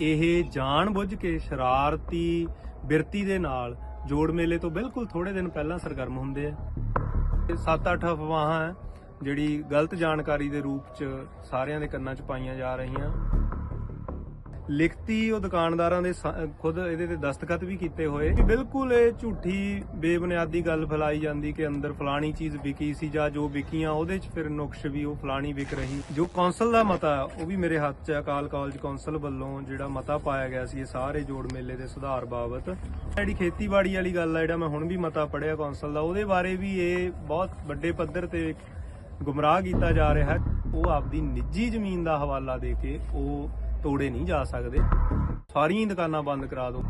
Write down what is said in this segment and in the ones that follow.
ਇਹ ਜਾਣ ਬੁੱਝ ਕੇ ਸ਼ਰਾਰਤੀ ਬਿਰਤੀ ਦੇ ਨਾਲ ਜੋੜ ਮੇਲੇ ਤੋਂ ਬਿਲਕੁਲ ਥੋੜੇ ਦਿਨ ਪਹਿਲਾਂ ਸਰਗਰਮ ਹੁੰਦੇ ਆ। ਇਹ ਸੱਤ ਅੱਠ ਅਫਵਾਹਾਂ ਹੈ ਜਿਹੜੀ ਗਲਤ ਜਾਣਕਾਰੀ ਦੇ ਰੂਪ ਚ ਸਾਰਿਆਂ ਦੇ ਕੰਨਾਂ 'ਚ ਪਾਈਆਂ ਜਾ ਰਹੀਆਂ। ਲਿਖਤੀ ਉਹ ਦੁਕਾਨਦਾਰਾਂ ਦੇ ਖੁਦ ਇਹਦੇ ਤੇ ਦਸਤਖਤ ਵੀ ਕੀਤੇ ਹੋਏ। ਕਿ ਬਿਲਕੁਲ ਇਹ ਝੂਠੀ, ਬੇਬੁਨਿਆਦੀ ਗੱਲ ਫੈਲਾਈ ਜਾਂਦੀ ਕਿ ਅੰਦਰ ਫਲਾਣੀ ਚੀਜ਼ ਵਿਕੀ ਸੀ ਜਾਂ ਜੋ ਵਿਕੀਆਂ ਉਹਦੇ 'ਚ ਫਿਰ ਨੁਕਸ਼ ਵੀ ਉਹ ਫਲਾਣੀ ਵਿਕ ਰਹੀ। ਜੋ ਕੌਂਸਲ ਦਾ ਮਤਾ, ਉਹ ਵੀ ਮੇਰੇ ਹੱਥ 'ਚ ਅਕਾਲ ਕਾਲਜ ਕੌਂਸਲ ਵੱਲੋਂ ਜਿਹੜਾ ਮਤਾ ਪਾਇਆ ਗਿਆ ਸੀ, ਇਹ ਸਾਰੇ ਜੋੜ ਮੇਲੇ ਦੇ ਸੁਧਾਰ ਬਾਬਤ। ਜਿਹੜੀ ਖੇਤੀਬਾੜੀ ਵਾਲੀ ਗੱਲ ਆ, ਜਿਹੜਾ ਮੈਂ ਹੁਣ ਵੀ ਮਤਾ ਪੜਿਆ ਕੌਂਸਲ ਦਾ, ਉਹਦੇ ਬਾਰੇ ਵੀ ਇਹ ਬਹੁਤ ਵੱਡੇ ਪੱਧਰ ਤੇ ਗੁੰਮਰਾਹ ਕੀਤਾ ਜਾ ਰਿਹਾ ਹੈ। ਉਹ ਆਪਦੀ ਨਿੱਜੀ ਜ਼ਮੀਨ ਦਾ ਹਵਾਲਾ ਦੇ ਕੇ ਉਹ ਤੋੜੇ ਨਹੀਂ ਜਾ ਸਕਦੇ। ਸਾਰੀਆਂ ਹੀ ਦੁਕਾਨਾਂ ਬੰਦ ਕਰਾ ਦਿਓ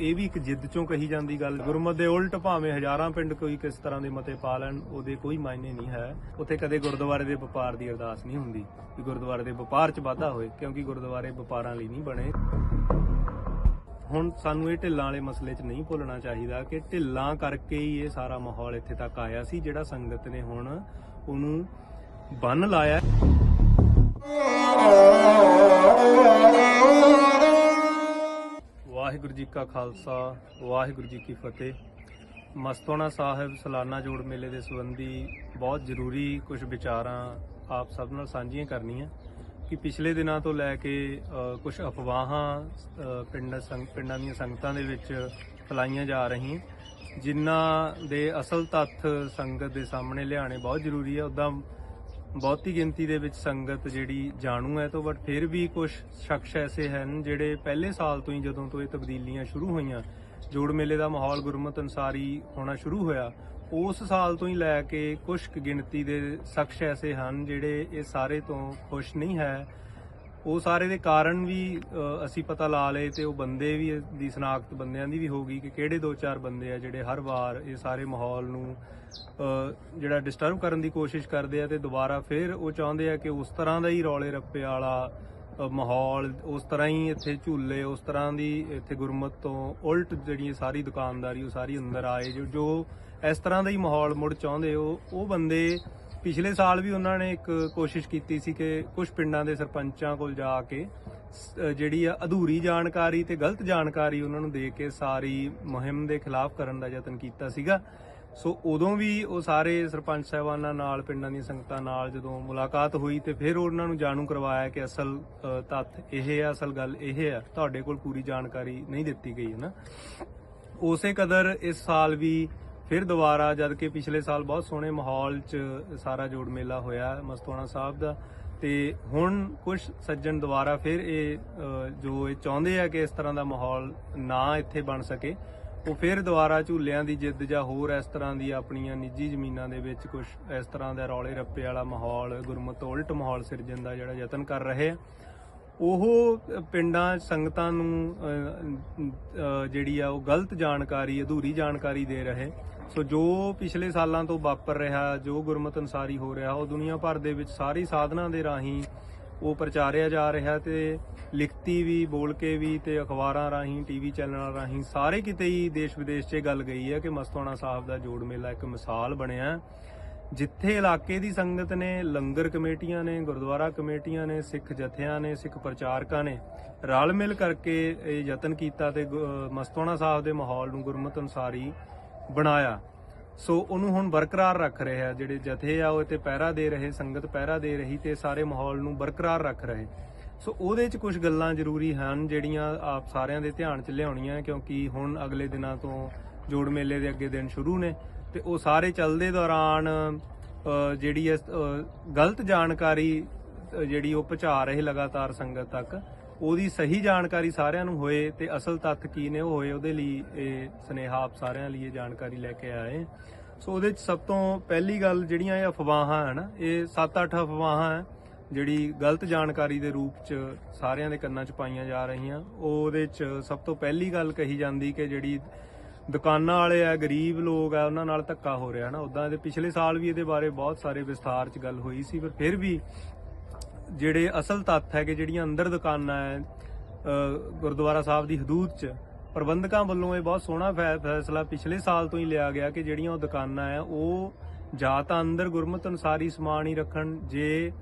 ਇਹ ਵੀ ਇੱਕ ਜਿੱਦ ਚੋਂ ਕਹੀ ਜਾਂਦੀ ਗੱਲ। ਗੁਰਮਤ ਦੇ ਉਲਟ ਭਾਵੇਂ ਹਜ਼ਾਰਾਂ ਪਿੰਡ ਕੋਈ ਕਿਸ ਤਰ੍ਹਾਂ ਦੇ ਮਤੇ ਪਾ ਲੈਣ, ਉਹਦੇ ਕੋਈ ਮਾਇਨੇ ਨਹੀਂ ਹੈ। ਉੱਥੇ ਕਦੇ ਗੁਰਦੁਆਰੇ ਦੇ ਵਪਾਰ ਦੀ ਅਰਦਾਸ ਨਹੀਂ ਹੁੰਦੀ ਕਿ ਗੁਰਦੁਆਰੇ ਦੇ ਵਪਾਰ 'ਚ ਵਾਧਾ ਹੋਏ, ਕਿਉਂਕਿ ਗੁਰਦੁਆਰੇ ਵਪਾਰਾਂ ਲਈ ਨਹੀਂ ਬਣੇ। ਹੁਣ ਸਾਨੂੰ ਇਹ ਢਿੱਲਾਂ ਵਾਲੇ ਮਸਲੇ 'ਚ ਨਹੀਂ ਭੁੱਲਣਾ ਚਾਹੀਦਾ ਕਿ ਢਿੱਲਾਂ ਕਰਕੇ ਹੀ ਇਹ ਸਾਰਾ ਮਾਹੌਲ ਇੱਥੇ ਤੱਕ ਆਇਆ ਸੀ, ਜਿਹੜਾ ਸੰਗਤ ਨੇ ਹੁਣ ਉਹਨੂੰ ਬੰਨ ਲਾਇਆ। ਵਾਹਿਗੁਰੂ ਜੀ ਕਾ ਖਾਲਸਾ, ਵਾਹਿਗੁਰੂ ਜੀ ਕੀ ਫਤਿਹ। ਮਸਤੋਣਾ ਸਾਹਿਬ ਸਾਲਾਨਾ ਜੋੜ ਮੇਲੇ ਦੇ ਸੰਬੰਧੀ ਬਹੁਤ ਜ਼ਰੂਰੀ ਕੁਝ ਵਿਚਾਰਾਂ ਆਪ ਸਭ ਨਾਲ ਸਾਂਝੀਆਂ ਕਰਨੀਆਂ ਕਿ ਪਿਛਲੇ ਦਿਨਾਂ ਤੋਂ ਲੈ ਕੇ ਕੁਝ ਅਫਵਾਹਾਂ ਪਿੰਡ ਸੰਗ, ਪਿੰਡਾਂ ਦੀਆਂ ਸੰਗਤਾਂ ਦੇ ਵਿੱਚ ਫੈਲਾਈਆਂ ਜਾ ਰਹੀਆਂ। ਜਿਨ੍ਹਾਂ ਦੇ ਅਸਲ ਤੱਥ ਸੰਗਤ ਦੇ ਸਾਹਮਣੇ ਲਿਆਣੇ ਬਹੁਤ ਜ਼ਰੂਰੀ ਹੈ ਉਦਾਂ ਬਹੁਤੀ ਗਿਣਤੀ ਦੇ ਵਿੱਚ ਸੰਗਤ ਜਿਹੜੀ ਜਾਣੂ ਹੈ ਤੋਂ ਬਟ ਫਿਰ ਵੀ ਕੁਝ ਸ਼ਖਸ ਐਸੇ ਹਨ ਜਿਹੜੇ ਪਹਿਲੇ ਸਾਲ ਤੋਂ ਹੀ ਜਦੋਂ ਤੋਂ ਇਹ ਤਬਦੀਲੀਆਂ ਸ਼ੁਰੂ ਹੋਈਆਂ, ਜੋੜ ਮੇਲੇ ਦਾ ਮਾਹੌਲ ਗੁਰਮਤ ਅਨਸਾਰੀ ਹੋਣਾ ਸ਼ੁਰੂ ਹੋਇਆ, ਉਸ ਸਾਲ ਤੋਂ ਹੀ ਲੈ ਕੇ ਕੁਝ ਗਿਣਤੀ ਦੇ ਸ਼ਖਸ ਐਸੇ ਹਨ ਜਿਹੜੇ ਇਹ ਸਾਰੇ ਤੋਂ ਖੁਸ਼ ਨਹੀਂ ਹੈ। ਉਹ ਸਾਰੇ ਦੇ ਕਾਰਨ ਵੀ ਅਸੀਂ ਪਤਾ ਲਾ ਲਏ ਤੇ ਉਹ ਬੰਦੇ ਵੀ, ਦੀ ਸਨਾਖਤ ਬੰਦਿਆਂ ਦੀ ਵੀ ਹੋ ਗਈ ਕਿ ਕਿਹੜੇ ਦੋ ਚਾਰ ਬੰਦੇ ਆ ਜਿਹੜੇ ਹਰ ਵਾਰ ਇਹ ਸਾਰੇ ਮਾਹੌਲ ਨੂੰ ਜਿਹੜਾ ਡਿਸਟਰਬ ਕਰਨ ਦੀ ਕੋਸ਼ਿਸ਼ ਕਰਦੇ ਆ ਤੇ ਦੁਬਾਰਾ ਫਿਰ ਉਹ ਚਾਹੁੰਦੇ ਆ ਕਿ ਉਸ ਤਰ੍ਹਾਂ ਦਾ ਹੀ ਰੌਲੇ ਰੱਪੇ ਵਾਲਾ ਮਾਹੌਲ, ਉਸ ਤਰ੍ਹਾਂ ਹੀ ਇੱਥੇ ਝੂਲੇ, ਉਸ ਤਰ੍ਹਾਂ ਦੀ ਇੱਥੇ ਗੁਰਮਤ ਤੋਂ ਉਲਟ ਜਿਹੜੀ ਸਾਰੀ ਦੁਕਾਨਦਾਰੀ ਉਹ ਸਾਰੀ ਅੰਦਰ ਆਏ, ਜੋ ਜੋ ਇਸ ਤਰ੍ਹਾਂ ਦਾ ਹੀ ਮਾਹੌਲ ਮੁੜ ਚਾਹੁੰਦੇ ਉਹ ਉਹ ਬੰਦੇ ਪਿਛਲੇ ਸਾਲ ਵੀ ਉਹਨਾਂ ਨੇ ਇੱਕ ਕੋਸ਼ਿਸ਼ ਕੀਤੀ ਸੀ ਕਿ ਕੁਝ ਪਿੰਡਾਂ ਦੇ ਸਰਪੰਚਾਂ ਕੋਲ ਜਾ ਕੇ ਸ- ਜਿਹੜੀ ਆ ਅਧੂਰੀ ਜਾਣਕਾਰੀ ਤੇ ਗਲਤ ਜਾਣਕਾਰੀ ਉਹਨਾਂ ਨੂੰ ਦੇ ਕੇ ਸਾਰੀ ਮੁਹਿੰਮ ਦੇ ਖਿਲਾਫ ਕਰਨ ਦਾ ਯਤਨ ਕੀਤਾ ਸੀਗਾ। ਸੋ ਉਦੋਂ ਵੀ ਉਹ ਸਾਰੇ ਸਰਪੰਚ ਸਾਹਿਬਾਨਾਂ ਨਾਲ, ਪਿੰਡਾਂ ਦੀਆਂ ਸੰਗਤਾਂ ਨਾਲ ਜਦੋਂ ਮੁਲਾਕਾਤ ਹੋਈ ਤੇ ਫਿਰ ਉਹਨਾਂ ਨੂੰ ਜਾਣੂ ਕਰਵਾਇਆ ਕਿ ਅਸਲ ਤੱਥ ਇਹ ਆ, ਅਸਲ ਗੱਲ ਇਹ ਆ, ਤੁਹਾਡੇ ਕੋਲ ਪੂਰੀ ਜਾਣਕਾਰੀ ਨਹੀਂ ਦਿੱਤੀ ਗਈ ਹੈ ਨਾ। ਉਸੇ ਕਦਰ ਇਸ ਸਾਲ ਵੀ ਫਿਰ ਦੁਬਾਰਾ ਜਦ ਕਿ ਪਿਛਲੇ ਸਾਲ ਬਹੁਤ ਸੋਹਣੇ ਮਾਹੌਲ 'ਚ ਸਾਰਾ ਜੋੜ ਮੇਲਾ ਹੋਇਆ ਮਸਤੋਣਾ ਸਾਹਿਬ ਦਾ। ਤੇ ਹੁਣ ਕੁਝ ਸੱਜਣ ਦੁਬਾਰਾ ਫਿਰ ਇਹ ਜੋ ਇਹ ਚਾਹੁੰਦੇ ਆ ਕਿ ਇਸ ਤਰ੍ਹਾਂ ਦਾ ਮਾਹੌਲ ਨਾ ਇੱਥੇ ਬਣ ਸਕੇ, ਉਹ ਫਿਰ ਦੁਬਾਰਾ ਝੂਲਿਆਂ ਦੀ ਜਿੱਦ ਜਾਂ ਹੋਰ ਇਸ ਤਰ੍ਹਾਂ ਦੀ ਆਪਣੀਆਂ ਨਿੱਜੀ ਜ਼ਮੀਨਾਂ ਦੇ ਵਿੱਚ ਕੁਝ ਇਸ ਤਰ੍ਹਾਂ ਦਾ ਰੌਲੇ ਰੱਪੇ ਵਾਲਾ ਮਾਹੌਲ, ਗੁਰਮਤ ਉਲਟ ਮਾਹੌਲ ਸਿਰਜਣ ਦਾ ਜਿਹੜਾ ਯਤਨ ਕਰ ਰਹੇ ਆ। ਉਹ ਪਿੰਡਾਂ ਸੰਗਤਾਂ ਨੂੰ ਜਿਹੜੀ ਆ, ਉਹ ਗਲਤ ਜਾਣਕਾਰੀ, ਅਧੂਰੀ ਜਾਣਕਾਰੀ ਦੇ ਰਹੇ। ਸੋ ਜੋ ਪਿਛਲੇ ਸਾਲਾਂ ਤੋਂ ਵਾਪਰ ਰਿਹਾ, ਜੋ ਗੁਰਮਤ ਅਨਸਾਰੀ ਹੋ ਰਿਹਾ, ਉਹ ਦੁਨੀਆ ਭਰ ਦੇ ਵਿੱਚ ਸਾਰੀ ਸਾਧਨਾ ਦੇ ਰਾਹੀਂ ਉਹ ਪ੍ਰਚਾਰਿਆ ਜਾ ਰਿਹਾ ਤੇ ਲਿਖਤੀ ਵੀ, ਬੋਲ ਕੇ ਵੀ ਤੇ ਅਖਬਾਰਾਂ ਰਾਹੀਂ, ਟੀਵੀ ਚੈਨਲਾਂ ਰਾਹੀਂ ਸਾਰੇ ਕਿਤੇ ਹੀ ਦੇਸ਼ ਵਿਦੇਸ਼ 'ਚ ਗੱਲ ਗਈ ਹੈ ਕਿ ਮਸਤੋਣਾ ਸਾਹਿਬ ਦਾ ਜੋੜ ਮੇਲਾ ਇੱਕ ਮਿਸਾਲ ਬਣਿਆ। ਜਿੱਥੇ ਇਲਾਕੇ ਦੀ ਸੰਗਤ ਨੇ, ਲੰਗਰ ਕਮੇਟੀਆਂ ਨੇ, ਗੁਰਦੁਆਰਾ ਕਮੇਟੀਆਂ ਨੇ, ਸਿੱਖ ਜਥਿਆਂ ਨੇ, ਸਿੱਖ ਪ੍ਰਚਾਰਕਾਂ ਨੇ ਰਲ ਮਿਲ ਕਰਕੇ ਇਹ ਯਤਨ ਕੀਤਾ ਤੇ ਗੁ- ਅਹ ਮਸਤੋਣਾ ਸਾਹਿਬ ਦੇ ਮਾਹੌਲ ਨੂੰ ਗੁਰਮਤ ਅਨਸਾਰੀ ਬਣਾਇਆ। ਸੋ ਉਹਨੂੰ ਹੁਣ ਬਰਕਰਾਰ ਰੱਖ ਰਹੇ ਆ ਜਿਹੜੇ ਜਥੇ ਆ, ਉਹ ਇੱਥੇ ਪਹਿਰਾ ਦੇ ਰਹੇ, ਸੰਗਤ ਪਹਿਰਾ ਦੇ ਰਹੀ ਤੇ ਸਾਰੇ ਮਾਹੌਲ ਨੂੰ ਬਰਕਰਾਰ ਰੱਖ ਰਹੇ। ਸੋ ਉਹਦੇ 'ਚ ਕੁਝ ਗੱਲਾਂ ਜ਼ਰੂਰੀ ਹਨ, ਜਿਹੜੀਆਂ ਆਪ ਸਾਰਿਆਂ ਦੇ ਧਿਆਨ 'ਚ ਲਿਆਉਣੀਆਂ, ਕਿਉਂਕਿ ਹੁਣ ਅਗਲੇ ਦਿਨਾਂ ਤੋਂ ਜੋੜ ਮੇਲੇ ਦੇ ਅੱਗੇ ਦਿਨ ਸ਼ੁਰੂ ਨੇ। ਤੇ ਉਹ ਸਾਰੇ ਚੱਲਦੇ ਦੌਰਾਨ ਜਿਹੜੀ ਇਸ ਗਲਤ ਜਾਣਕਾਰੀ ਜਿਹੜੀ ਉਹ ਪਹੁੰਚਾ ਰਹੇ ਲਗਾਤਾਰ ਸੰਗਤ ਤੱਕ, ਉਹਦੀ ਸਹੀ ਜਾਣਕਾਰੀ ਸਾਰਿਆਂ ਨੂੰ ਹੋਏ ਤੇ ਅਸਲ ਤੱਥ ਕੀ ਨੇ ਉਹ ਹੋਏ, ਉਹਦੇ ਲਈ ਇਹ ਸਨੇਹਾ ਆਪ ਸਾਰਿਆਂ ਲਈ ਇਹ ਜਾਣਕਾਰੀ ਲੈ ਕੇ ਆਏ ਸੋ ਉਹਦੇ ਚ ਸਭ ਤੋਂ ਪਹਿਲੀ ਗੱਲ ਜਿਹੜੀਆਂ ਇਹ ਅਫਵਾਹਾਂ ਹਨ, ਇਹ 7-8 ਅਫਵਾਹਾਂ ਹੈ, ਜਿਹੜੀ ਗਲਤ ਜਾਣਕਾਰੀ ਦੇ ਰੂਪ ਚ ਸਾਰਿਆਂ ਦੇ ਕੰਨਾਂ 'ਚ ਪਾਈਆਂ ਜਾ ਰਹੀਆਂ। ਉਹਦੇ ਚ ਸਭ ਤੋਂ ਪਹਿਲੀ ਗੱਲ ਕਹੀ ਜਾਂਦੀ ਕਿ ਜਿਹੜੀ ਦੁਕਾਨਾਂ ਵਾਲੇ ਆ, ਗਰੀਬ ਲੋਕ ਆ, ਉਹਨਾਂ ਨਾਲ ਧੱਕਾ ਹੋ ਰਿਹਾ ਨਾ। ਉਦਾਂ ਦੇ ਪਿਛਲੇ ਸਾਲ ਵੀ ਇਹਦੇ ਬਾਰੇ ਬਹੁਤ ਸਾਰੇ ਵਿਸਥਾਰ ਚ ਗੱਲ ਹੋਈ ਸੀ, ਪਰ ਫਿਰ ਵੀ ਜਿਹੜੇ ਅਸਲ ਤੱਥ ਹੈ ਕਿ ਜਿਹੜੀਆਂ ਅੰਦਰ ਦੁਕਾਨਾਂ ਹੈ ਗੁਰਦੁਆਰਾ ਸਾਹਿਬ ਦੀ ਹਦੂਦ 'ਚ, ਪ੍ਰਬੰਧਕਾਂ ਵੱਲੋਂ ਇਹ ਬਹੁਤ ਸੋਹਣਾ ਫੈ- ਫੈਸਲਾ ਪਿਛਲੇ ਸਾਲ ਤੋਂ ਹੀ ਲਿਆ ਗਿਆ ਕਿ ਜਿਹੜੀਆਂ ਉਹ ਦੁਕਾਨਾਂ ਹੈ ਉਹ ਜਾਂ ਤਾਂ ਅੰਦਰ ਗੁਰਮਤ ਅਨਸਾਰੀ ਸਮਾਨ ਹੀ ਰੱਖਣ, ਜੇ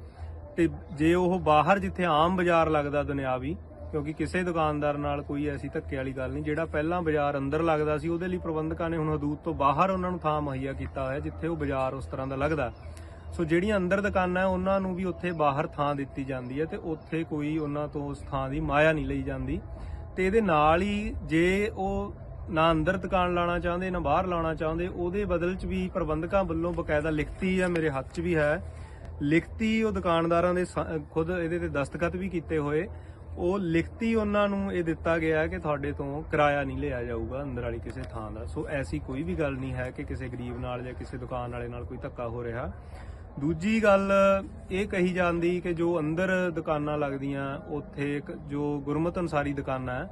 ਤੇ, ਜੇ ਉਹ ਬਾਹਰ ਜਿੱਥੇ ਆਮ ਬਾਜ਼ਾਰ ਲੱਗਦਾ ਦੁਨਿਆਵੀ ਕਿਉਂਕਿ ਕਿਸੇ ਦੁਕਾਨਦਾਰ ਨਾਲ ਕੋਈ ਐਸੀ ਧੱਕੇ ਵਾਲੀ ਗੱਲ ਨਹੀਂ, ਜਿਹੜਾ ਪਹਿਲਾਂ ਬਾਜ਼ਾਰ ਅੰਦਰ ਲੱਗਦਾ ਸੀ, ਉਹਦੇ ਲਈ ਪ੍ਰਬੰਧਕਾਂ ਨੇ ਹੁਣ ਹਦੂਦ ਤੋਂ ਬਾਹਰ ਉਹਨਾਂ ਨੂੰ ਥਾਂ ਮੁਹੱਈਆ ਕੀਤਾ ਹੋਇਆ, ਜਿੱਥੇ ਉਹ ਬਾਜ਼ਾਰ ਉਸ ਤਰ੍ਹਾਂ ਦਾ ਲੱਗਦਾ। ਸੋ ਜਿਹੜੀਆਂ ਅੰਦਰ ਦੁਕਾਨਾਂ ਉਹਨਾਂ ਨੂੰ ਵੀ ਉੱਥੇ ਬਾਹਰ ਥਾਂ ਦਿੱਤੀ ਜਾਂਦੀ ਹੈ ਤੇ ਉੱਥੇ ਕੋਈ ਉਹਨਾਂ ਤੋਂ ਉਸ ਥਾਂ ਦੀ ਮਾਇਆ ਨਹੀਂ ਲਈ ਜਾਂਦੀ। ਤੇ ਇਹਦੇ ਨਾਲ ਹੀ ਜੇ ਉਹ ਨਾ ਅੰਦਰ ਦੁਕਾਨ ਲਾਣਾ ਚਾਹੁੰਦੇ, ਨਾ ਬਾਹਰ ਲਾਣਾ ਚਾਹੁੰਦੇ, ਉਹਦੇ ਬਦਲ ਚ ਵੀ ਪ੍ਰਬੰਧਕਾਂ ਵੱਲੋਂ ਬਕਾਇਦਾ ਲਿਖਤੀ ਆ ਮੇਰੇ ਹੱਥ 'ਚ ਵੀ ਹੈ। ਲਿਖਤੀ ਉਹ ਦੁਕਾਨਦਾਰਾਂ ਦੇ ਸ- ਖੁਦ ਇਹਦੇ ਤੇ ਦਸਤਖਤ ਵੀ ਕੀਤੇ ਹੋਏ। ਉਹ ਲਿਖਤੀ ਉਹਨਾਂ ਨੂੰ ਇਹ ਦਿੱਤਾ ਗਿਆ ਕਿ ਤੁਹਾਡੇ ਤੋਂ ਕਿਰਾਇਆ ਨਹੀਂ ਲਿਆ ਜਾਊਗਾ ਅੰਦਰ ਵਾਲੀ ਕਿਸੇ ਥਾਂ ਦਾ। ਸੋ ਐਸੀ ਕੋਈ ਵੀ ਗੱਲ ਨਹੀਂ ਹੈ ਕਿ ਕਿਸੇ ਗਰੀਬ ਨਾਲ ਜਾਂ ਕਿਸੇ ਦੁਕਾਨ ਵਾਲੇ ਨਾਲ ਕੋਈ ਧੱਕਾ ਹੋ ਰਿਹਾ। ਦੂਜੀ ਗੱਲ ਇਹ ਕਹੀ ਜਾਂਦੀ ਕਿ ਜੋ ਅੰਦਰ ਦੁਕਾਨਾਂ ਲੱਗਦੀਆਂ, ਉੱਥੇ ਜੋ ਗੁਰਮਤ ਅਨਸਾਰੀ ਦੁਕਾਨਾਂ ਹੈ,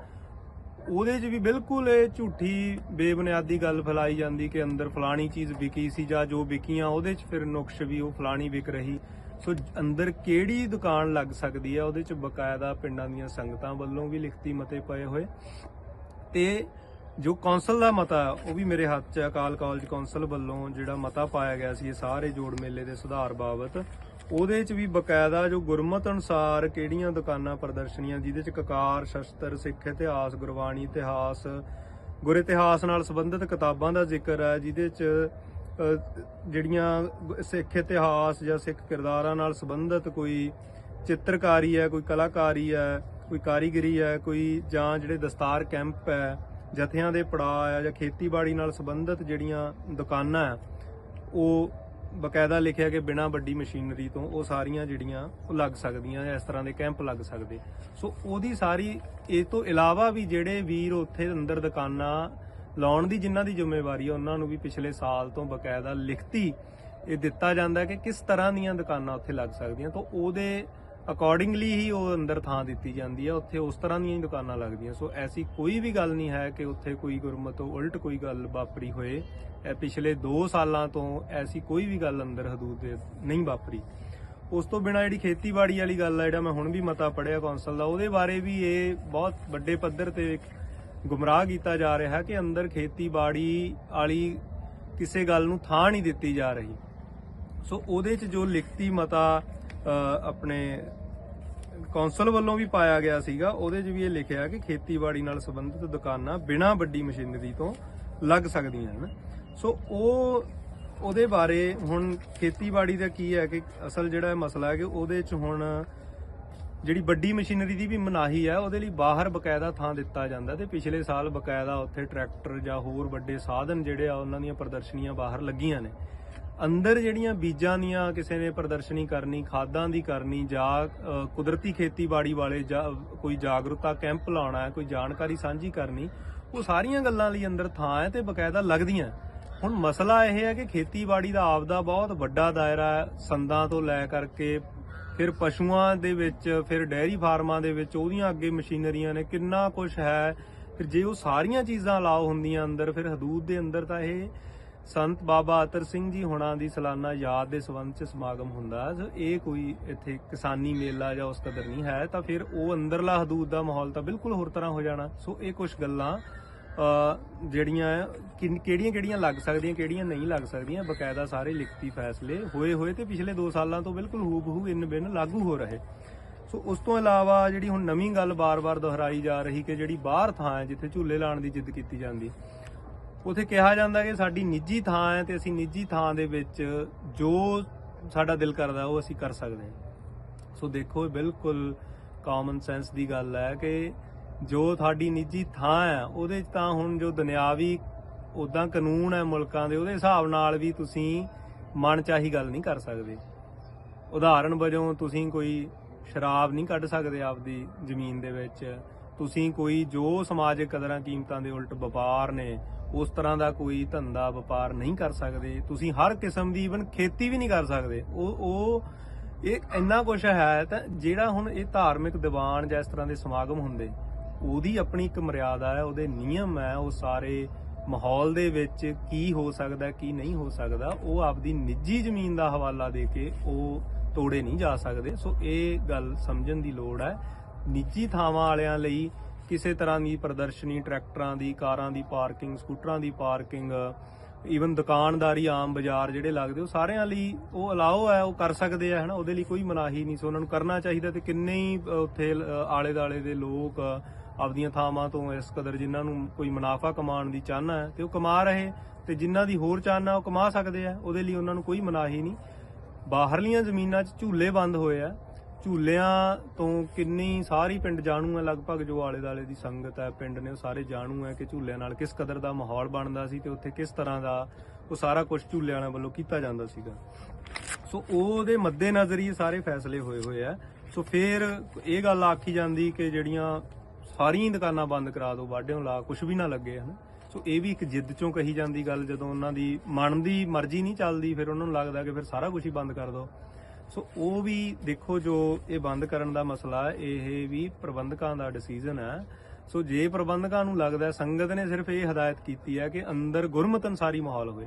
ਉਹਦੇ 'ਚ ਵੀ ਬਿਲਕੁਲ ਇਹ ਝੂਠੀ, ਬੇਬੁਨਿਆਦੀ ਗੱਲ ਫੈਲਾਈ ਜਾਂਦੀ ਕਿ ਅੰਦਰ ਫਲਾਣੀ ਚੀਜ਼ ਵਿਕੀ ਸੀ ਜਾਂ ਜੋ ਵਿਕੀਆਂ, ਉਹਦੇ 'ਚ ਫਿਰ ਨੁਕਸ਼ ਵੀ ਉਹ ਫਲਾਣੀ ਵਿਕ ਰਹੀ। ਸੋ ਅੰਦਰ ਕਿਹੜੀ ਦੁਕਾਨ ਲੱਗ ਸਕਦੀ ਹੈ? ਉਹਦੇ 'ਚ ਬਕਾਇਦਾ ਪਿੰਡਾਂ ਦੀਆਂ ਸੰਗਤਾਂ ਵੱਲੋਂ ਵੀ ਲਿਖਤੀ ਮਤੇ ਪਏ ਹੋਏ। ਤੇ ਜੋ ਕੌਂਸਲ ਦਾ ਮਤਾ, ਉਹ ਵੀ ਮੇਰੇ ਹੱਥ 'ਚ ਅਕਾਲ ਕਾਲਜ ਕੌਂਸਲ ਵੱਲੋਂ ਜਿਹੜਾ ਮਤਾ ਪਾਇਆ ਗਿਆ ਸੀ, ਇਹ ਸਾਰੇ ਜੋੜ ਮੇਲੇ ਦੇ ਸੁਧਾਰ ਬਾਬਤ, ਉਹਦੇ 'ਚ ਵੀ ਬਕਾਇਦਾ ਜੋ ਗੁਰਮਤ ਅਨੁਸਾਰ ਕਿਹੜੀਆਂ ਦੁਕਾਨਾਂ ਪ੍ਰਦਰਸ਼ਨੀਆਂ, ਜਿਹਦੇ 'ਚ ਕਕਾਰ, ਸ਼ਸਤਰ, ਸਿੱਖ ਇਤਿਹਾਸ, ਗੁਰਬਾਣੀ ਇਤਿਹਾਸ, ਗੁਰ ਇਤਿਹਾਸ ਨਾਲ ਸੰਬੰਧਿਤ ਕਿਤਾਬਾਂ ਦਾ ਜ਼ਿਕਰ ਹੈ, ਜਿਹਦੇ 'ਚ ਜਿਹੜੀਆਂ ਸਿੱਖ ਇਤਿਹਾਸ ਜਾਂ ਸਿੱਖ ਕਿਰਦਾਰਾਂ ਨਾਲ ਸੰਬੰਧਿਤ ਕੋਈ ਚਿੱਤਰਕਾਰੀ ਹੈ, ਕੋਈ ਕਲਾਕਾਰੀ ਹੈ, ਕੋਈ ਕਾਰੀਗਰੀ ਹੈ, ਕੋਈ ਜਾਂ ਜਿਹੜੇ ਦਸਤਾਰ ਕੈਂਪ ਹੈ, ਜਥਿਆਂ ਦੇ ਪੜਾਅ ਹੈ ਜਾਂ ਖੇਤੀਬਾੜੀ ਨਾਲ ਸੰਬੰਧਿਤ ਜਿਹੜੀਆਂ ਦੁਕਾਨਾਂ ਹੈ, ਉਹ ਬਕਾਇਦਾ ਲਿਖਿਆ ਕਿ ਬਿਨਾਂ ਵੱਡੀ ਮਸ਼ੀਨਰੀ ਤੋਂ ਉਹ ਸਾਰੀਆਂ ਜਿਹੜੀਆਂ ਉਹ ਲੱਗ ਸਕਦੀਆਂ, ਇਸ ਤਰ੍ਹਾਂ ਦੇ ਕੈਂਪ ਲੱਗ ਸਕਦੇ। ਸੋ ਉਹਦੀ ਸਾਰੀ ਇਸ ਤੋਂ ਇਲਾਵਾ ਵੀ ਜਿਹੜੇ ਵੀਰ ਉੱਥੇ ਅੰਦਰ ਦੁਕਾਨਾਂ ਲਾਉਣ ਦੀ ਜਿਨ੍ਹਾਂ ਦੀ ਜ਼ਿੰਮੇਵਾਰੀ ਹੈ ਉਹਨਾਂ ਨੂੰ ਵੀ ਪਿਛਲੇ ਸਾਲ ਤੋਂ ਬਕਾਇਦਾ ਲਿਖਤੀ ਇਹ ਦਿੱਤਾ ਜਾਂਦਾ ਕਿ ਕਿਸ ਤਰ੍ਹਾਂ ਦੀਆਂ ਦੁਕਾਨਾਂ ਉੱਥੇ ਲੱਗ ਸਕਦੀਆਂ ਤਾਂ ਉਹਦੇ ਅਕੋਰਡਿੰਗਲੀ ਹੀ ਉਹ ਅੰਦਰ ਥਾਂ ਦਿੱਤੀ ਜਾਂਦੀ ਹੈ ਉੱਥੇ ਉਸ ਤਰ੍ਹਾਂ ਦੀਆਂ ਹੀ ਦੁਕਾਨਾਂ ਲੱਗਦੀਆਂ। ਸੋ ਐਸੀ ਕੋਈ ਵੀ ਗੱਲ ਨਹੀਂ ਹੈ ਕਿ ਉੱਥੇ ਕੋਈ ਗੁਰਮਤ ਤੋਂ ਉਲਟ ਕੋਈ ਗੱਲ ਵਾਪਰੀ ਹੋਏ। ਇਹ ਪਿਛਲੇ 2 ਸਾਲਾਂ ਤੋਂ ਐਸੀ ਕੋਈ ਵੀ ਗੱਲ ਅੰਦਰ ਹਦੂਦ ਦੇ ਨਹੀਂ ਵਾਪਰੀ। ਉਸ ਤੋਂ ਬਿਨਾ ਜਿਹੜੀ ਖੇਤੀਬਾੜੀ ਵਾਲੀ ਗੱਲ ਹੈ ਜਿਹੜਾ ਮੈਂ ਹੁਣ ਵੀ ਮਤਾ ਪੜਿਆ ਕੌਂਸਲ ਦਾ, ਉਹਦੇ ਬਾਰੇ ਵੀ ਇਹ ਬਹੁਤ ਵੱਡੇ ਪੱਧਰ ਤੇ ਗੁੰਮਰਾਹ ਕੀਤਾ ਜਾ ਰਿਹਾ ਹੈ ਕਿ ਅੰਦਰ ਖੇਤੀਬਾੜੀ ਵਾਲੀ ਕਿਸੇ ਗੱਲ ਨੂੰ ਥਾਂ ਨਹੀਂ ਦਿੱਤੀ ਜਾ ਰਹੀ। ਸੋ ਉਹਦੇ 'ਚ ਜੋ ਲਿਖਤੀ ਮਤਾ ਆਪਣੇ ਕੌਂਸਲ ਵੱਲੋਂ ਵੀ ਪਾਇਆ ਗਿਆ ਸੀਗਾ, ਉਹਦੇ 'ਚ ਵੀ ਇਹ ਲਿਖਿਆ ਕਿ ਖੇਤੀਬਾੜੀ ਨਾਲ ਸੰਬੰਧਿਤ ਦੁਕਾਨਾਂ ਬਿਨਾਂ ਵੱਡੀ ਮਸ਼ੀਨਰੀ ਤੋਂ ਲੱਗ ਸਕਦੀਆਂ ਹਨ। ਸੋ ਉਹ, ਉਹਦੇ ਬਾਰੇ ਹੁਣ ਖੇਤੀਬਾੜੀ ਦਾ ਕੀ ਹੈ ਕਿ ਅਸਲ ਜਿਹੜਾ ਮਸਲਾ ਹੈ ਕਿ ਉਹਦੇ 'ਚ ਹੁਣ ਜਿਹੜੀ ਵੱਡੀ ਮਸ਼ੀਨਰੀ ਦੀ ਵੀ ਮਨਾਹੀ ਹੈ ਉਹਦੇ ਲਈ ਬਾਹਰ ਬਕਾਇਦਾ ਥਾਂ ਦਿੱਤਾ ਜਾਂਦਾ ਤੇ ਪਿਛਲੇ ਸਾਲ ਬਕਾਇਦਾ ਉੱਥੇ ਟਰੈਕਟਰ ਜਾਂ ਹੋਰ ਵੱਡੇ ਸਾਧਨ ਜਿਹੜੇ ਆ, ਉਹਨਾਂ ਦੀਆਂ ਪ੍ਰਦਰਸ਼ਨੀਆਂ ਬਾਹਰ ਲੱਗੀਆਂ ਨੇ। ਅੰਦਰ ਜਿਹੜੀਆਂ ਬੀਜਾਂ ਦੀਆਂ ਕਿਸੇ ਨੇ ਪ੍ਰਦਰਸ਼ਨੀ ਕਰਨੀ, ਖਾਦਾਂ ਦੀ ਕਰਨੀ ਜਾਂ ਕੁਦਰਤੀ ਖੇਤੀਬਾੜੀ ਵਾਲੇ ਜਾਂ ਕੋਈ ਜਾਗਰੂਕਤਾ ਕੈਂਪ ਲਾਉਣਾ, ਕੋਈ ਜਾਣਕਾਰੀ ਸਾਂਝੀ ਕਰਨੀ, ਉਹ ਸਾਰੀਆਂ ਗੱਲਾਂ ਲਈ ਅੰਦਰ ਥਾਂ ਹੈ ਤੇ ਬਕਾਇਦਾ ਲੱਗਦੀਆਂ। ਹੁਣ ਮਸਲਾ ਇਹ ਹੈ ਕਿ ਖੇਤੀਬਾੜੀ ਦਾ ਆਪਦਾ ਬਹੁਤ ਵੱਡਾ ਦਾਇਰਾ ਹੈ, ਸੰਦਾਂ ਤੋਂ ਲੈ ਕਰਕੇ ਫਿਰ ਪਸ਼ੂਆਂ ਦੇ ਵਿੱਚ, ਫਿਰ ਡੈਰੀ ਫਾਰਮਾਂ ਦੇ ਵਿੱਚ, ਉਹਦੀਆਂ ਅੱਗੇ ਮਸ਼ੀਨਰੀਆਂ ਨੇ ਕਿੰਨਾ ਕੁਝ ਹੈ। ਫਿਰ ਜੇ ਉਹ ਸਾਰੀਆਂ ਚੀਜ਼ਾਂ ਅਲਾਉ ਹੁੰਦੀਆਂ ਅੰਦਰ, ਫਿਰ ਹਦੂਦ ਦੇ ਅੰਦਰ ਤਾਂ ਇਹ ਸੰਤ ਬਾਬਾ ਅਤਰ ਸਿੰਘ ਜੀ ਹੁਣਾਂ ਦੀ ਸਾਲਾਨਾ ਯਾਦ ਦੇ ਸੰਬੰਧ ਚ ਸਮਾਗਮ ਹੁੰਦਾ। ਸੋ ਇਹ ਕੋਈ ਇੱਥੇ ਕਿਸਾਨੀ ਮੇਲਾ ਜਾਂ ਉਸ ਕਦਰ ਨਹੀਂ ਹੈ, ਤਾਂ ਫਿਰ ਉਹ ਅੰਦਰਲਾ ਹਦੂਦ ਦਾ ਮਾਹੌਲ ਤਾਂ ਬਿਲਕੁਲ ਹੋਰ ਤਰ੍ਹਾਂ ਹੋ ਜਾਣਾ। ਸੋ ਇਹ ਕੁਝ ਗੱਲਾਂ ਜਿਹੜੀਆਂ ਕਿਹੜੀਆਂ ਕਿਹੜੀਆਂ ਲੱਗ ਸਕਦੀਆਂ, ਕਿਹੜੀਆਂ ਨਹੀਂ ਲੱਗ ਸਕਦੀਆਂ, ਬਕਾਇਦਾ ਸਾਰੇ ਲਿਖਤੀ ਫੈਸਲੇ ਹੋਏ ਹੋਏ ਤੇ ਪਿਛਲੇ 2 ਸਾਲਾਂ ਤੋਂ ਬਿਲਕੁਲ ਹੂਬਹੂ ਇਨ ਬਿਨ ਲਾਗੂ ਹੋ ਰਹੇ। ਸੋ ਉਸ ਤੋਂ ਇਲਾਵਾ ਜਿਹੜੀ ਹੁਣ ਨਵੀਂ ਗੱਲ ਬਾਰ-ਬਾਰ ਦੁਹਰਾਈ ਜਾ ਰਹੀ ਕਿ ਜਿਹੜੀ ਬਾਹਰ ਥਾਂ ਹੈ, ਜਿੱਥੇ ਝੂਲੇ ਲਾਉਣ ਦੀ ਜਿੱਦ ਕੀਤੀ ਜਾਂਦੀ, ਉਥੇ ਕਿਹਾ ਜਾਂਦਾ ਕਿ ਸਾਡੀ ਨਿੱਜੀ ਥਾਂ ਹੈ ਤੇ ਅਸੀਂ ਨਿੱਜੀ ਥਾਂ ਦੇ ਵਿੱਚ ਜੋ ਸਾਡਾ ਦਿਲ ਕਰਦਾ ਉਹ ਅਸੀਂ ਕਰ ਸਕਦੇ ਹਾਂ। ਸੋ ਦੇਖੋ, ਇਹ ਬਿਲਕੁਲ ਕਾਮਨ ਸੈਂਸ ਦੀ ਗੱਲ ਹੈ ਕਿ ਜੋ ਤੁਹਾਡੀ ਨਿੱਜੀ ਥਾਂ ਹੈ, ਉਹਦੇ 'ਚ ਤਾਂ ਹੁਣ ਜੋ ਦੁਨਿਆਵੀ ਉਦਾਂ ਕਾਨੂੰਨ ਹੈ ਮੁਲਕਾਂ ਦੇ, ਉਹਦੇ ਹਿਸਾਬ ਨਾਲ ਵੀ ਤੁਸੀਂ ਮਨ ਚਾਹੀ ਗੱਲ ਨਹੀਂ ਕਰ ਸਕਦੇ। ਉਦਾਹਰਣ ਵਜੋਂ ਤੁਸੀਂ ਕੋਈ ਸ਼ਰਾਬ ਨਹੀਂ ਕੱਢ ਸਕਦੇ ਆਪਦੀ ਜ਼ਮੀਨ ਦੇ ਵਿੱਚ। ਤੁਸੀਂ ਕੋਈ ਜੋ ਸਮਾਜਿਕ ਕਦਰਾਂ ਕੀਮਤਾਂ ਦੇ ਉਲਟ ਵਪਾਰ ਨੇ, ਉਸ ਤਰ੍ਹਾਂ ਦਾ ਕੋਈ ਧੰਦਾ ਵਪਾਰ ਨਹੀਂ ਕਰ ਸਕਦੇ। ਤੁਸੀਂ ਹਰ ਕਿਸਮ ਦੀ ਈਵਨ ਖੇਤੀ ਵੀ ਨਹੀਂ ਕਰ ਸਕਦੇ। ਉਹ ਉਹ, ਇਹ ਇੰਨਾ ਕੁਝ ਹੈ ਤਾਂ ਜਿਹੜਾ ਹੁਣ ਇਹ ਧਾਰਮਿਕ ਦੀਵਾਨ ਜਾਂ ਇਸ ਤਰ੍ਹਾਂ ਦੇ ਸਮਾਗਮ ਹੁੰਦੇ। ਉਹਦੀ ਆਪਣੀ ਇੱਕ ਮਰਿਆਦਾ ਹੈ, ਉਹਦੇ ਨਿਯਮ ਹੈ, ਉਹ ਸਾਰੇ ਮਾਹੌਲ ਦੇ ਵਿੱਚ ਕੀ ਹੋ ਸਕਦਾ, ਕੀ ਨਹੀਂ ਹੋ ਸਕਦਾ, ਉਹ ਆਪਦੀ ਨਿੱਜੀ ਜ਼ਮੀਨ ਦਾ ਹਵਾਲਾ ਦੇ ਕੇ ਉਹ ਤੋੜੇ ਨਹੀਂ ਜਾ ਸਕਦੇ। ਸੋ ਇਹ ਗੱਲ ਸਮਝਣ ਦੀ ਲੋੜ ਹੈ। ਨਿੱਜੀ ਥਾਵਾਂ ਵਾਲਿਆਂ ਲਈ ਕਿਸੇ ਤਰ੍ਹਾਂ ਦੀ ਪ੍ਰਦਰਸ਼ਨੀ, ਟਰੈਕਟਰਾਂ ਦੀ, ਕਾਰਾਂ ਦੀ ਪਾਰਕਿੰਗ, ਸਕੂਟਰਾਂ ਦੀ ਪਾਰਕਿੰਗ ਈਵਨ ਦੁਕਾਨਦਾਰੀ, ਆਮ ਬਾਜ਼ਾਰ ਜਿਹੜੇ ਲੱਗਦੇ, ਉਹ ਸਾਰਿਆਂ ਲਈ ਉਹ ਅਲਾਓ ਹੈ, ਉਹ ਕਰ ਸਕਦੇ ਆ, ਹਨਾ? ਉਹਦੇ ਲਈ ਕੋਈ ਮਨਾਹੀ ਨਹੀਂ। ਸੋ ਉਹਨਾਂ ਨੂੰ ਕਰਨਾ ਚਾਹੀਦਾ ਤੇ ਕਿੰਨੇ ਹੀ ਉੱਥੇ ਆਲੇ ਦਾਲੇ ਦੇ ਲੋਕ ਆਪਦੀਆਂ ਥਾਵਾਂ ਤੋਂ ਇਸ ਕਦਰ ਜਿਨ੍ਹਾਂ ਨੂੰ ਕੋਈ ਮੁਨਾਫਾ ਕਮਾਉਣ ਦੀ ਚਾਹਨਾ ਹੈ, ਤੇ ਉਹ ਕਮਾ ਰਹੇ ਤੇ ਜਿਨ੍ਹਾਂ ਦੀ ਹੋਰ ਚਾਹਨਾ ਉਹ ਕਮਾ ਸਕਦੇ ਆ, ਉਹਦੇ ਲਈ ਉਹਨਾਂ ਨੂੰ ਕੋਈ ਮਨਾਹੀ ਨਹੀਂ। ਬਾਹਰਲੀਆਂ ਜ਼ਮੀਨਾਂ 'ਚ ਝੂਲੇ ਬੰਦ ਹੋਏ ਆ। ਝੂਲਿਆਂ ਤੋਂ ਕਿੰਨੀ ਸਾਰੀ ਪਿੰਡ ਜਾਣੂ ਹੈ ਲਗਭਗ ਜੋ ਆਲੇ ਦਾਲੇ ਦੀ ਸੰਗਤ ਹੈ ਪਿੰਡ ਨੇ ਉਹ ਸਾਰੇ ਜਾਣੂ ਹੈ ਕਿ ਝੂਲਿਆਂ ਨਾਲ ਕਿਸ ਕਦਰ ਦਾ ਮਾਹੌਲ ਬਣਦਾ ਸੀ ਤੇ ਉੱਥੇ ਕਿਸ ਤਰ੍ਹਾਂ ਦਾ ਉਹ ਸਾਰਾ ਕੁਝ ਝੂਲਿਆਂ ਵਾਲਿਆਂ ਵੱਲੋਂ ਕੀਤਾ ਜਾਂਦਾ ਸੀਗਾ। ਸੋ ਉਹਦੇ ਮੱਦੇਨਜ਼ਰ ਹੀ ਸਾਰੇ ਫੈਸਲੇ ਹੋਏ ਹੋਏ ਆ। ਸੋ ਫਿਰ ਇਹ ਗੱਲ ਆਖੀ ਜਾਂਦੀ ਕਿ ਜਿਹੜੀਆਂ ਸਾਰੀਆਂ ਹੀ ਦੁਕਾਨਾਂ ਬੰਦ ਕਰਾ ਦਿਓ, ਵਾਢਿਓਂ ਲਾ ਕੁਝ ਵੀ ਨਾ ਲੱਗੇ, ਹਨ। ਸੋ ਇਹ ਵੀ ਇੱਕ ਜਿੱਦ ਚੋਂ ਕਹੀ ਜਾਂਦੀ ਗੱਲ, ਜਦੋਂ ਉਹਨਾਂ ਦੀ ਮਨ ਦੀ ਮਰਜ਼ੀ ਨਹੀਂ ਚੱਲਦੀ, ਫਿਰ ਉਹਨਾਂ ਨੂੰ ਲੱਗਦਾ ਕਿ ਫਿਰ ਸਾਰਾ ਕੁਝ ਹੀ ਬੰਦ ਕਰ ਦਿਓ। ਸੋ ਉਹ ਵੀ ਦੇਖੋ ਜੋ ਇਹ ਬੰਦ ਕਰਨ ਦਾ ਮਸਲਾ, ਇਹ ਵੀ ਪ੍ਰਬੰਧਕਾਂ ਦਾ ਡਿਸੀਜਨ ਹੈ। ਸੋ ਜੇ ਪ੍ਰਬੰਧਕਾਂ ਨੂੰ ਲੱਗਦਾ, ਸੰਗਤ ਨੇ ਸਿਰਫ ਇਹ ਹਦਾਇਤ ਕੀਤੀ ਹੈ ਕਿ ਅੰਦਰ ਗੁਰਮਤ ਅਨਸਾਰੀ ਮਾਹੌਲ ਹੋਵੇ।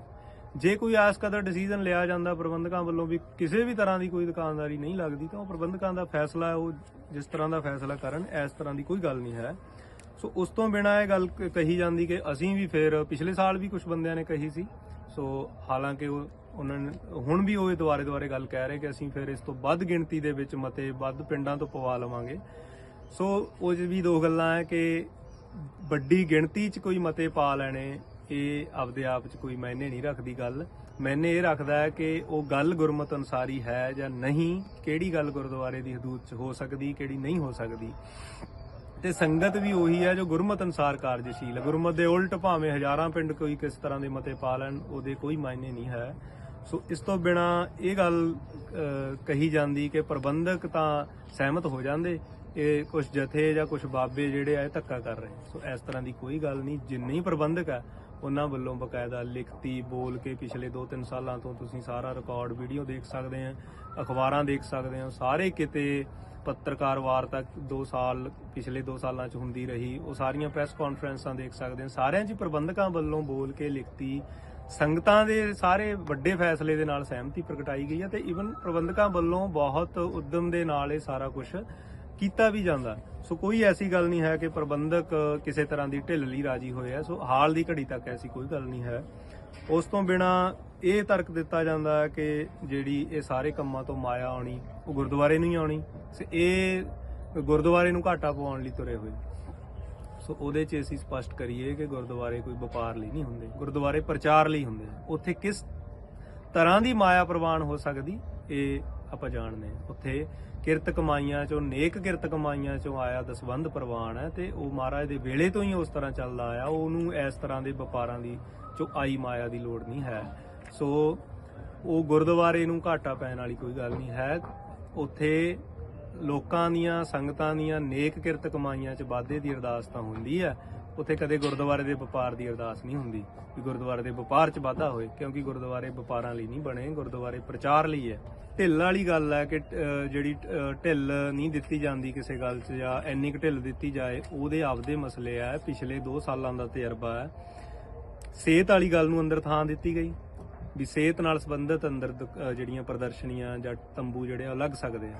ਜੇ ਕੋਈ ਆਸ ਕਦਰ ਡਿਸੀਜਨ ਲਿਆ ਜਾਂਦਾ ਪ੍ਰਬੰਧਕਾਂ ਵੱਲੋਂ ਵੀ ਕਿਸੇ ਵੀ ਤਰ੍ਹਾਂ ਦੀ ਕੋਈ ਦੁਕਾਨਦਾਰੀ ਨਹੀਂ ਲੱਗਦੀ, ਤਾਂ ਉਹ ਪ੍ਰਬੰਧਕਾਂ ਦਾ ਫੈਸਲਾ ਉਹ ਜਿਸ ਤਰ੍ਹਾਂ ਦਾ ਫੈਸਲਾ ਕਰਨ, ਇਸ ਤਰ੍ਹਾਂ ਦੀ ਕੋਈ ਗੱਲ ਨਹੀਂ ਹੈ। ਸੋ ਉਸ ਤੋਂ ਬਿਨਾ ਇਹ ਗੱਲ ਕ- ਕਹੀ ਜਾਂਦੀ ਕਿ ਅਸੀਂ ਵੀ ਫਿਰ ਪਿਛਲੇ ਸਾਲ ਵੀ ਕੁਝ ਬੰਦਿਆਂ ਨੇ ਕਹੀ ਸੀ। ਸੋ ਹਾਲਾਂਕਿ ਉਹ, ਉਹਨਾਂ ਨੇ, ਹੁਣ ਵੀ ਉਹ ਇਹ ਦੁਆਰੇ ਦੁਬਾਰੇ ਗੱਲ ਕਹਿ ਰਹੇ ਕਿ ਅਸੀਂ ਫਿਰ ਇਸ ਤੋਂ ਵੱਧ ਗਿਣਤੀ ਦੇ ਵਿੱਚ ਮਤੇ ਵੱਧ ਪਿੰਡਾਂ ਤੋਂ ਪਵਾ ਲਵਾਂਗੇ। ਸੋ ਉਹ 'ਚ ਵੀ ਦੋ ਗੱਲਾਂ ਹੈ ਕਿ ਵੱਡੀ ਗਿਣਤੀ 'ਚ ਕੋਈ ਮਤੇ ਪਾ ਲੈਣੇ, ਇਹ ਆਪਦੇ ਆਪ 'ਚ ਕੋਈ ਮਾਇਨੇ ਨਹੀਂ ਰੱਖਦੀ ਗੱਲ। ਮੈਨੇ ਇਹ ਰੱਖਦਾ ਹੈ ਕਿ ਉਹ ਗੱਲ ਗੁਰਮਤ ਅਨਸਾਰੀ ਹੈ ਜਾਂ ਨਹੀਂ, ਕਿਹੜੀ ਗੱਲ ਗੁਰਦੁਆਰੇ ਦੀ ਹਦੂਦ 'ਚ ਹੋ ਸਕਦੀ, ਕਿਹੜੀ ਨਹੀਂ ਹੋ ਸਕਦੀ। ਤੇ ਸੰਗਤ ਵੀ ਉਹੀ ਹੈ ਜੋ ਗੁਰਮਤ ਅਨਸਾਰ ਕਾਰਜਸ਼ੀਲ ਹੈ। ਗੁਰਮਤ ਦੇ ਉਲਟ ਭਾਵੇਂ ਹਜ਼ਾਰਾਂ ਪਿੰਡ ਕੋਈ ਕਿਸ ਤਰ੍ਹਾਂ ਦੇ ਮਤੇ ਪਾ ਲੈਣ, ਉਹਦੇ ਕੋਈ ਮਾਇਨੇ ਨਹੀਂ ਹੈ। ਸੋ ਇਸ ਤੋਂ ਬਿਨਾ ਇਹ ਗੱਲ ਕਹੀ ਜਾਂਦੀ ਕਿ ਪ੍ਰਬੰਧਕ ਤਾਂ ਸਹਿਮਤ ਹੋ ਜਾਂਦੇ ਇਹ ਕੁਝ ਜਥੇ ਜਾਂ ਕੁਝ ਬਾਬੇ ਜਿਹੜੇ ਆ ਧੱਕਾ ਕਰ ਰਹੇ। ਸੋ ਇਸ ਤਰ੍ਹਾਂ ਦੀ ਕੋਈ ਗੱਲ ਨਹੀਂ, ਜਿੰਨੇ ਹੀ ਪ੍ਰਬੰਧਕ ਆ ਉਹਨਾਂ ਵੱਲੋਂ ਬਕਾਇਦਾ ਲਿਖਤੀ, ਬੋਲ ਕੇ ਪਿਛਲੇ 2-3 ਸਾਲਾਂ ਤੋਂ ਤੁਸੀਂ ਸਾਰਾ ਰਿਕਾਰਡ ਵੀਡੀਓ ਦੇਖ ਸਕਦੇ ਆ, ਅਖਬਾਰਾਂ ਦੇਖ ਸਕਦੇ ਹੋ ਸਾਰੇ ਕਿਤੇ ਪੱਤਰਕਾਰ ਵਾਰਤਾ 2 ਸਾਲ, ਪਿਛਲੇ 2 ਸਾਲਾਂ ਚ ਹੁੰਦੀ ਰਹੀ, ਉਹ ਸਾਰੀਆਂ ਪ੍ਰੈਸ ਕਾਨਫਰੰਸਾਂ ਦੇਖ ਸਕਦੇ ਹੋ ਸਾਰਿਆਂ 'ਚ ਪ੍ਰਬੰਧਕਾਂ ਵੱਲੋਂ ਬੋਲ ਕੇ ਲਿਖਤੀ, ਸੰਗਤਾਂ ਦੇ ਸਾਰੇ ਵੱਡੇ ਫੈਸਲੇ ਦੇ ਨਾਲ ਸਹਿਮਤੀ ਪ੍ਰਗਟਾਈ ਗਈ ਹੈ ਤੇ ਈਵਨ ਪ੍ਰਬੰਧਕਾਂ ਵੱਲੋਂ ਬਹੁਤ ਉਦਮ ਦੇ ਨਾਲ ਇਹ ਸਾਰਾ ਕੁਝ ਕੀਤਾ ਵੀ ਜਾਂਦਾ। ਸੋ ਕੋਈ ਐਸੀ ਗੱਲ ਨਹੀਂ ਹੈ ਕਿ ਪ੍ਰਬੰਧਕ ਕਿਸੇ ਤਰ੍ਹਾਂ ਦੀ ਢਿੱਲ ਲਈ ਰਾਜੀ ਹੋਏ ਆ ਸੋ ਹਾਲ ਦੀ ਘੜੀ ਤੱਕ ਐਸੀ ਕੋਈ ਗੱਲ ਨਹੀਂ ਹੈ। ਉਸ ਤੋਂ ਬਿਨਾ ਇਹ ਤਰਕ ਦਿੱਤਾ ਜਾਂਦਾ ਹੈ ਕਿ ਜਿਹੜੀ ਇਹ ਸਾਰੇ ਕੰਮਾਂ ਤੋਂ ਮਾਇਆ ਆਉਣੀ, ਉਹ ਗੁਰਦੁਆਰੇ ਨੂੰ ਹੀ ਆਉਣੀ ਸੋ ਇਹ ਗੁਰਦੁਆਰੇ ਨੂੰ ਘਾਟਾ ਪਵਾਉਣ ਲਈ ਤੁਰੇ ਹੋਏ। ਸੋ ਉਹਦੇ 'ਚ ਅਸੀਂ ਸਪਸ਼ਟ ਕਰੀਏ ਕਿ ਗੁਰਦੁਆਰੇ ਕੋਈ ਵਪਾਰ ਲਈ ਨਹੀਂ ਹੁੰਦੇ। ਗੁਰਦੁਆਰੇ ਪ੍ਰਚਾਰ ਲਈ ਹੁੰਦੇ ਉੱਥੇ ਕਿਸ ਤਰ੍ਹਾਂ ਦੀ ਮਾਇਆ ਪ੍ਰਵਾਨ ਹੋ ਸਕਦੀ, ਇਹ ਆਪਾਂ ਜਾਣਦੇ ਹਾਂ। ਉੱਥੇ ਕਿਰਤ ਕਮਾਈਆਂ ਚੋਂ, ਨੇਕ ਕਿਰਤ ਕਮਾਈਆਂ ਚੋਂ ਆਇਆ ਦਸਵੰਧ ਪ੍ਰਵਾਨ ਹੈ ਤੇ ਉਹ ਮਹਾਰਾਜ ਦੇ ਵੇਲੇ ਤੋਂ ਹੀ ਉਸ ਤਰ੍ਹਾਂ ਚੱਲਦਾ ਆਇਆ। ਉਹਨੂੰ ਇਸ ਤਰ੍ਹਾਂ ਦੇ ਵਪਾਰਾਂ ਦੀ ਚੋਂ ਆਈ ਮਾਇਆ ਦੀ ਲੋੜ ਨਹੀਂ ਹੈ। ਸੋ ਉਹ ਗੁਰਦੁਆਰੇ ਨੂੰ ਘਾਟਾ ਪੈਣ ਵਾਲੀ ਕੋਈ ਗੱਲ ਨਹੀਂ ਹੈ। ਉੱਥੇ ਲੋਕਾਂ ਦੀਆਂ ਸੰਗਤਾਂ ਦੀਆਂ ਨੇਕ ਕਿਰਤ ਕਮਾਈਆਂ 'ਚ ਵਾਧੇ ਦੀ ਅਰਦਾਸ ਤਾਂ ਹੁੰਦੀ ਹੈ। ਉੱਥੇ ਕਦੇ ਗੁਰਦੁਆਰੇ ਦੇ ਵਪਾਰ ਦੀ ਅਰਦਾਸ ਨਹੀਂ ਹੁੰਦੀ ਵੀ ਗੁਰਦੁਆਰੇ ਦੇ ਵਪਾਰ 'ਚ ਵਾਧਾ ਹੋਏ, ਕਿਉਂਕਿ ਗੁਰਦੁਆਰੇ ਵਪਾਰਾਂ ਲਈ ਨਹੀਂ ਬਣੇ, ਗੁਰਦੁਆਰੇ ਪ੍ਰਚਾਰ ਲਈ ਹੈ। ਢਿੱਲ ਵਾਲੀ ਗੱਲ ਹੈ ਕਿ ਜਿਹੜੀ ਢਿੱਲ ਨਹੀਂ ਦਿੱਤੀ ਜਾਂਦੀ ਕਿਸੇ ਗੱਲ 'ਚ ਜਾਂ ਇੰਨੀ ਕੁ ਢਿੱਲ ਦਿੱਤੀ ਜਾਏ, ਉਹਦੇ ਆਪਦੇ ਮਸਲੇ ਆ, ਪਿਛਲੇ 2 ਸਾਲਾਂ ਦਾ ਤਜਰਬਾ ਹੈ। ਸਿਹਤ ਵਾਲੀ ਗੱਲ ਨੂੰ ਅੰਦਰ ਥਾਂ ਦਿੱਤੀ ਗਈ, ਵੀ ਸਿਹਤ ਨਾਲ ਸੰਬੰਧਿਤ ਅੰਦਰ ਜਿਹੜੀਆਂ ਪ੍ਰਦਰਸ਼ਨੀਆਂ ਜਾਂ ਤੰਬੂ ਜਿਹੜੇ ਆ ਉਹ ਲੱਗ ਸਕਦੇ ਆ।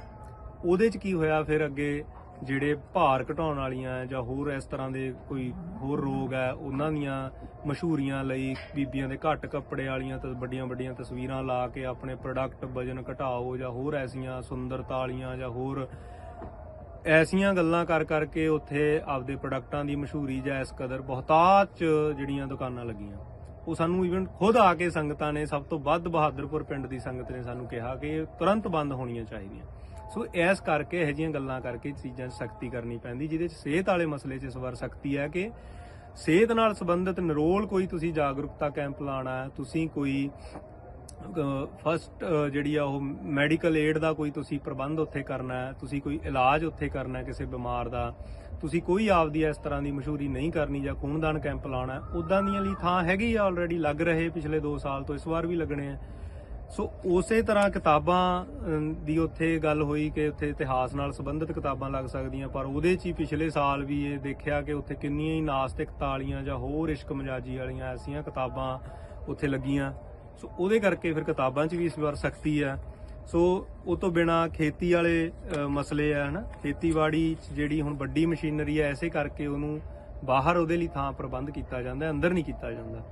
ਉਹਦੇ 'ਚ ਕੀ ਹੋਇਆ, ਫਿਰ ਅੱਗੇ ਜਿਹੜੇ ਭਾਰ ਘਟਾਉਣ ਵਾਲੀਆਂ ਜਾਂ ਹੋਰ ਇਸ ਤਰ੍ਹਾਂ ਦੇ ਕੋਈ ਹੋਰ ਰੋਗ ਹੈ, ਉਹਨਾਂ ਦੀਆਂ ਮਸ਼ਹੂਰੀਆਂ ਲਈ ਬੀਬੀਆਂ ਦੇ ਘੱਟ ਕੱਪੜੇ ਵਾਲੀਆਂ ਤੇ ਵੱਡੀਆਂ ਵੱਡੀਆਂ ਤਸਵੀਰਾਂ ਲਾ ਕੇ ਆਪਣੇ ਪ੍ਰੋਡਕਟ ਵਜਨ ਘਟਾਓ ਜਾਂ ਹੋਰ ਐਸੀਆਂ ਸੁੰਦਰਤਾ ਵਾਲੀਆਂ ਜਾਂ ਹੋਰ ਐਸੀਆਂ ਗੱਲਾਂ ਕਰ ਕਰਕੇ ਉੱਥੇ ਆਪਦੇ ਪ੍ਰੋਡਕਟਾਂ ਦੀ ਮਸ਼ਹੂਰੀ ਜਾਂ ਇਸ ਕਦਰ ਬਹੁਤਾਤ ਜਿਹੜੀਆਂ ਦੁਕਾਨਾਂ ਲੱਗੀਆਂ। ਉਹ ਸਾਨੂੰ ਇਵਨ ਖੁਦ ਆ ਕੇ ਸੰਗਤਾਂ ਨੇ ਸਭ ਤੋਂ ਵੱਧ ਬਹਾਦਰਪੁਰ ਪਿੰਡ ਦੀ ਸੰਗਤ ਨੇ ਸਾਨੂੰ ਕਿਹਾ ਕਿ ਤੁਰੰਤ ਬੰਦ ਹੋਣੀਆਂ ਚਾਹੀਦੀਆਂ। ਸੋ ਇਸ ਕਰਕੇ ਇਹੋ ਜਿਹੀਆਂ ਗੱਲਾਂ ਕਰਕੇ ਚੀਜ਼ਾਂ 'ਚ ਸਖਤੀ ਕਰਨੀ ਪੈਂਦੀ, ਜਿਹਦੇ 'ਚ ਸਿਹਤ ਵਾਲੇ ਮਸਲੇ 'ਚ ਇਸ ਵਾਰ ਸਖਤੀ ਹੈ ਕਿ ਸਿਹਤ ਨਾਲ ਸੰਬੰਧਿਤ ਨਿਰੋਲ ਕੋਈ ਤੁਸੀਂ ਜਾਗਰੂਕਤਾ ਕੈਂਪ ਲਾਣਾ ਤੁਸੀਂ ਕੋਈ ਫਸਟ ਜਿਹੜੀ ਆ ਉਹ ਮੈਡੀਕਲ ਏਡ ਦਾ ਕੋਈ ਤੁਸੀਂ ਪ੍ਰਬੰਧ ਉੱਥੇ ਕਰਨਾ ਹੈ, ਤੁਸੀਂ ਕੋਈ ਇਲਾਜ ਉੱਥੇ ਕਰਨਾ ਹੈ ਕਿਸੇ ਬਿਮਾਰ ਦਾ, ਤੁਸੀਂ ਕੋਈ ਆਪਦੀ ਇਸ ਤਰ੍ਹਾਂ ਦੀ ਮਸ਼ਹੂਰੀ ਨਹੀਂ ਕਰਨੀ ਜਾਂ ਖੂਨਦਾਨ ਕੈਂਪ ਲਾਉਣਾ ਹੈ ਉਦਾਂ ਦੀਆਂ ਲਈ ਥਾਂ ਹੈਗੀ ਆ ਆਲਰੇਡੀ ਲੱਗ ਰਹੇ ਪਿਛਲੇ 2 ਸਾਲ ਤੋਂ, ਇਸ ਵਾਰ ਵੀ ਲੱਗਣੇ ਆ ਸੋ ਉਸੇ ਤਰ੍ਹਾਂ ਕਿਤਾਬਾਂ ਦੀ ਉੱਥੇ ਗੱਲ ਹੋਈ ਕਿ ਉੱਥੇ ਇਤਿਹਾਸ ਨਾਲ ਸੰਬੰਧਿਤ ਕਿਤਾਬਾਂ ਲੱਗ ਸਕਦੀਆਂ, ਪਰ ਉਹਦੇ 'ਚ ਹੀ ਪਿਛਲੇ ਸਾਲ ਵੀ ਇਹ ਦੇਖਿਆ ਕਿ ਉੱਥੇ ਕਿੰਨੀਆਂ ਹੀ ਨਾਸਤਿਕਤਾ ਵਾਲੀਆਂ ਜਾਂ ਹੋਰ ਇਸ਼ਕ ਮਜਾਜੀ ਵਾਲੀਆਂ ਐਸੀਆਂ ਕਿਤਾਬਾਂ ਉੱਥੇ ਲੱਗੀਆਂ। ਸੋ ਉਹਦੇ ਕਰਕੇ ਫਿਰ ਕਿਤਾਬਾਂ 'ਚ ਵੀ ਇਸ ਵਾਰ ਸਖਤੀ ਆ ਸੋ ਉਹ ਤੋਂ ਬਿਨਾ ਖੇਤੀ ਵਾਲੇ ਮਸਲੇ ਆ, ਹਨਾ? ਖੇਤੀਬਾੜੀ 'ਚ ਜਿਹੜੀ ਹੁਣ ਵੱਡੀ ਮਸ਼ੀਨਰੀ ਆ ਐਸੇ ਕਰਕੇ ਉਹਨੂੰ ਬਾਹਰ ਉਹਦੇ ਲਈ ਥਾਂ ਪ੍ਰਬੰਧ ਕੀਤਾ ਜਾਂਦਾ ਅੰਦਰ ਨਹੀਂ ਕੀਤਾ ਜਾਂਦਾ।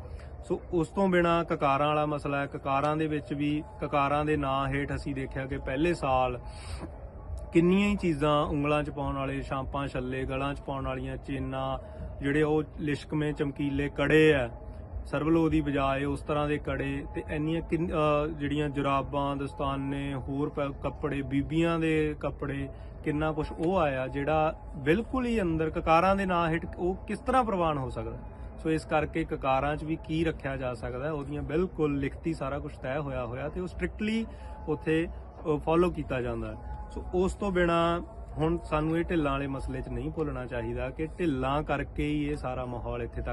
ਸੋ ਉਸ ਤੋਂ ਬਿਨਾ ਕਕਾਰਾਂ ਵਾਲਾ ਮਸਲਾ ਹੈ। ਕਕਾਰਾਂ ਦੇ ਵਿੱਚ ਵੀ, ਕਕਾਰਾਂ ਦੇ ਨਾਂ ਹੇਠ ਅਸੀਂ ਦੇਖਿਆ ਕਿ ਪਹਿਲੇ ਸਾਲ ਕਿੰਨੀਆਂ ਹੀ ਚੀਜ਼ਾਂ ਉਂਗਲਾਂ 'ਚ ਪਾਉਣ ਵਾਲੇ ਸ਼ਾਂਪਾਂ ਛੱਲੇ, ਗਲਾਂ 'ਚ ਪਾਉਣ ਵਾਲੀਆਂ ਚੇਨਾਂ, ਜਿਹੜੇ ਉਹ ਲਿਸ਼ਕਵੇਂ, ਚਮਕੀਲੇ ਕੜੇ ਆ ਸਰਵਲੋ ਦੀ ਬਜਾਏ ਉਸ ਤਰ੍ਹਾਂ ਦੇ ਕੜੇ ਤੇ ਇੰਨੀਆਂ ਕਿੰਨ- ਜਿਹੜੀਆਂ ਜੁਰਾਬਾਂ, ਦਸਤਾਨੇ, ਹੋਰ ਪ- ਕੱਪੜੇ, ਬੀਬੀਆਂ ਦੇ ਕੱਪੜੇ, ਕਿੰਨਾ ਕੁਝ ਉਹ ਆਇਆ ਜਿਹੜਾ ਬਿਲਕੁਲ ਹੀ ਅੰਦਰ ਕਕਾਰਾਂ ਦੇ ਨਾਂ ਹੇਠ ਉਹ ਕਿਸ ਤਰ੍ਹਾਂ ਪ੍ਰਵਾਨ ਹੋ ਸਕਦਾ ਸੋ ਇਸ ਕਰਕੇ ਕਕਾਰਾਂ 'ਚ ਵੀ ਕੀ ਰੱਖਿਆ ਜਾ ਸਕਦਾ ਉਹਦੀਆਂ ਬਿਲਕੁਲ ਲਿਖਤੀ ਸਾਰਾ ਕੁਝ ਤੈਅ ਹੋਇਆ ਹੋਇਆ ਤੇ ਉਹ ਸਟ੍ਰਿਕਟਲੀ ਉੱਥੇ ਫੋਲੋ ਕੀਤਾ ਜਾਂਦਾ ਸੋ ਉਸ ਤੋਂ ਬਿਨਾ ਹੁਣ ਸਾਨੂੰ ਇਹ ਢਿੱਲਾਂ ਵਾਲੇ ਮਸਲੇ 'ਚ ਨਹੀਂ ਭੁੱਲਣਾ ਚਾਹੀਦਾ ਕਿ ਢਿੱਲਾਂ ਕਰਕੇ ਹੀ ਇਹ ਸਾਰਾ ਮਾਹੌਲ ਇੱਥੇ ਤੱਕ